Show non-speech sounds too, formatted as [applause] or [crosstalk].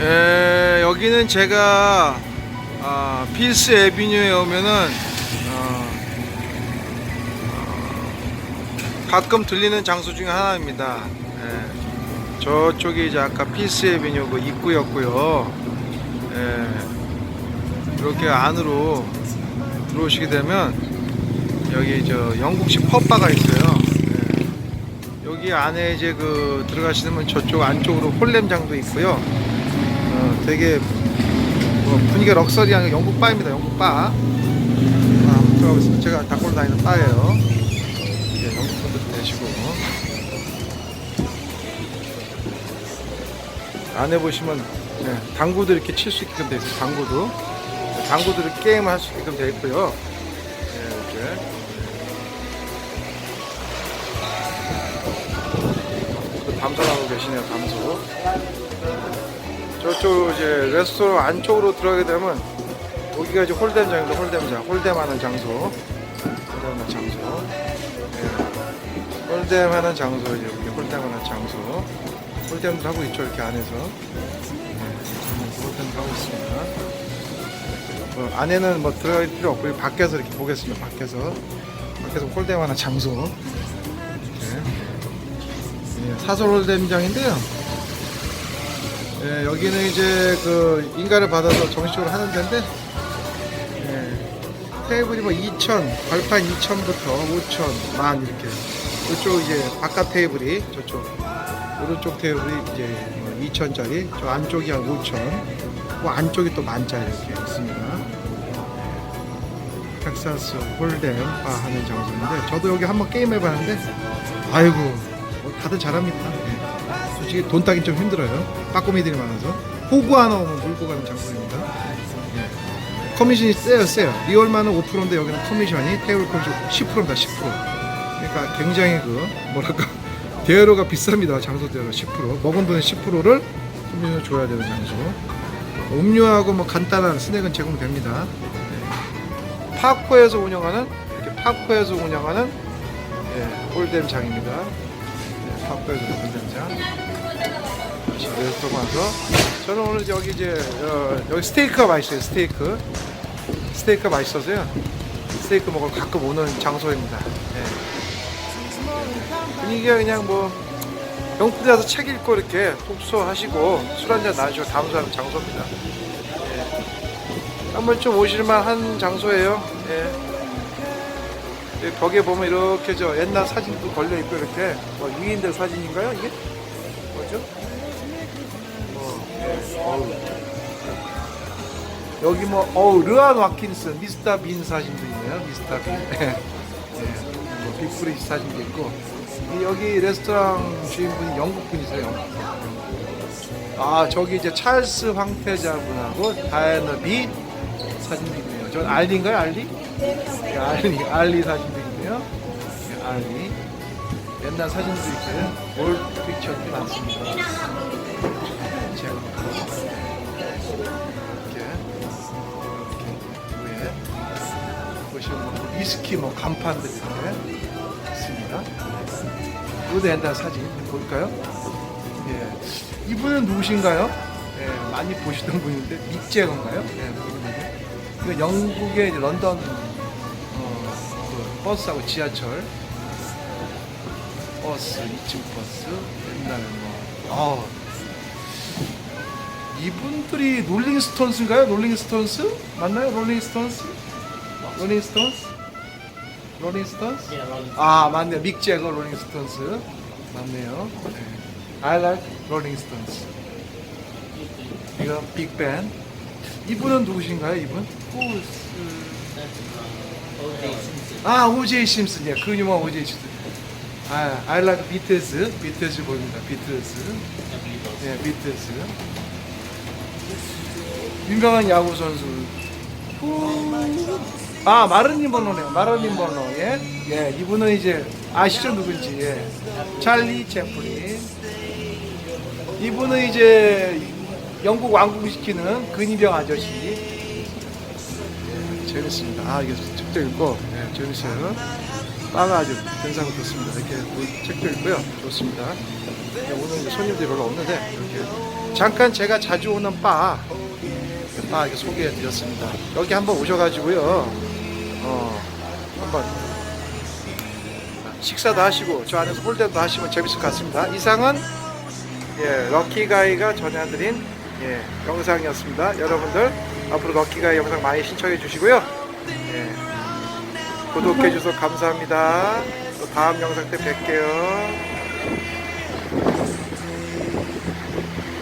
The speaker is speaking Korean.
에, 여기는 제가 아, 필스 에비뉴에 오면은 어, 어, 가끔 들리는 장소 중에 하나입니다. 예, 저쪽이 이제 아까 필스 에비뉴 그 입구였고요. 예, 이렇게 안으로 들어오시게 되면 여기 저 영국식 펍바가 있어요. 예, 여기 안에 이제 그 들어가시면 저쪽 안쪽으로 홀렘장도 있고요. 어, 되게 뭐 분위기가 럭셔리한 영국 바입니다. 영국 바. 아, 한번 들어가보겠습니다. 제가 닦고 다니는 바예요. 예, 영국 분들도 계시고. 안에 보시면 예, 당구도 이렇게 칠 수 있게끔 되어 있어요. 당구도. 이렇게 게임을 할 수 있게끔 되어 있고요. 예, 이렇게. 또 담소하고 계시네요. 담소. 저쪽 이제 레스토랑 안쪽으로 들어가게 되면 여기가 이제 홀댐장입니다. 홀댐장, 홀댐하는 장소, 홀댐하는 장소, 예. 홀댐하는 장소 이제 여기 홀댐하는 장소, 홀댐도 하고 있죠 이렇게 안에서, 예. 홀댐도 하고 있습니다. 뭐 안에는 뭐 들어갈 필요 없고 밖에서 이렇게 보겠습니다. 밖에서, 밖에서 홀댐하는 장소, 이렇게. 예, 사설 홀댐장인데요. 예, 여기는 이제 그 인가를 받아서 정식적으로 하는 데인데 예, 테이블이 뭐 2천, 발판 2천부터 5천, 만 이렇게. 이쪽 이제 바깥 테이블이 저쪽 오른쪽 테이블이 이제 뭐 2천짜리 저 안쪽이 한 5천 그 안쪽이 또 만짜리 이렇게 있습니다. 예, 텍사스 홀댐 바 하는 장소인데 저도 여기 한번 게임 해봤는데 아이고 뭐 다들 잘합니다. 예. 솔직히 돈 따긴 좀 힘들어요. 빠꼬미들이 많아서 호구 하나 오면 물고 가는 장소입니다. 예. 커미션이 세요, 세요. 리얼만은 5%인데 여기는 커미션이 테이블 커미션 10%입니다, 10%. 그러니까 굉장히 그 뭐랄까 [laughs] 대여료가 비쌉니다. 장소 대여료 10%. 먹은 돈의 10%를 커미션을 줘야 되는 장소. 음료하고 뭐 간단한 스낵은 제공됩니다. 예. 파코에서 운영하는 파코에서 운영하는 예, 홀댐장입니다. 예, 파코에서 홀댐장. 레스토랑 와서 저는 오늘 여기 이제 어, 여기 스테이크가 맛있어요 스테이크 스테이크가 맛있어서요 스테이크 먹으러 가끔 오는 장소입니다 예. 분위기가 그냥 뭐 영국에 와서 책 읽고 이렇게 독서하시고 술 한잔 나누시고 담소하는 장소입니다 예. 한번 좀 오실만 한 장소예요 예. 여기 벽에 보면 이렇게 저 옛날 사진도 걸려 있고 이렇게 뭐 위인들 사진인가요 이게 뭐죠? 어우. 여기 뭐 어우 르안 와킨슨 미스터 빈 사진도 있네요 미스터 빈 네. [laughs] 뭐 빅브리지 사진도 있고 이 여기 레스토랑 주인분이 영국 분이세요 영국 분. 아 저기 이제 찰스 황태자분하고 다이애나 비 사진도 있네요 전 알리인가요 알리? 네, 알리 알리 사진도 있네요 네, 알리 옛날 사진도 있고요 올 픽처도 많습니다 제가 이렇게 이렇게 위에 보시면 뭐 위스키 뭐 간판들 이렇게 있습니다. 이것도 옛날 사진 볼까요? 예, 이분은 누구신가요? 예, 많이 보시던 분인데 믹제건가요? 예, 이거 영국의 이제 런던 어, 그 버스하고 지하철 버스 2층 버스 옛날에 뭐 어, 이분들이 롤링스톤스인가요? 롤링스톤스? 맞나요? 롤링스톤스? 롤링스톤스? 롤링스톤스? 아 맞네요. 믹 제거 롤링스톤스 맞네요. 네. I like 롤링스톤스. 이거 빅밴. 이분은 누구신가요? 이분? 아 오제이 심슨. 예, 그 유명한 오제이 심슨. 아, I like 비틀즈. 비틀즈 보입니다. 비틀즈. 예, 비틀즈. 유명한 야구 선수. 아 마르닌 버너네요. 마르닌 버너. 예, 예 이분은 이제 아시죠 누군지. 예. 찰리 채플린. 이분은 이제 영국 왕국 시키는 근위병 아저씨. 예, 재밌습니다. 아 이게 책도 읽고 예, 재밌어요. 빠가 아주 변상을 좋습니다. 이렇게 책도 읽고요. 좋습니다. 예, 오늘 손님들이 별로 없는데 이렇게 잠깐 제가 자주 오는 바, 바 이렇게 소개해 드렸습니다. 여기 한번 오셔가지고요. 어, 한번 식사도 하시고 저 안에서 홀대도 하시면 재밌을 것 같습니다. 이상은 예, 럭키가이가 전해드린 예, 영상이었습니다. 여러분들 앞으로 럭키가이 영상 많이 신청해 주시고요. 예, 구독해 주셔서 감사합니다. 또 다음 영상 때 뵐게요.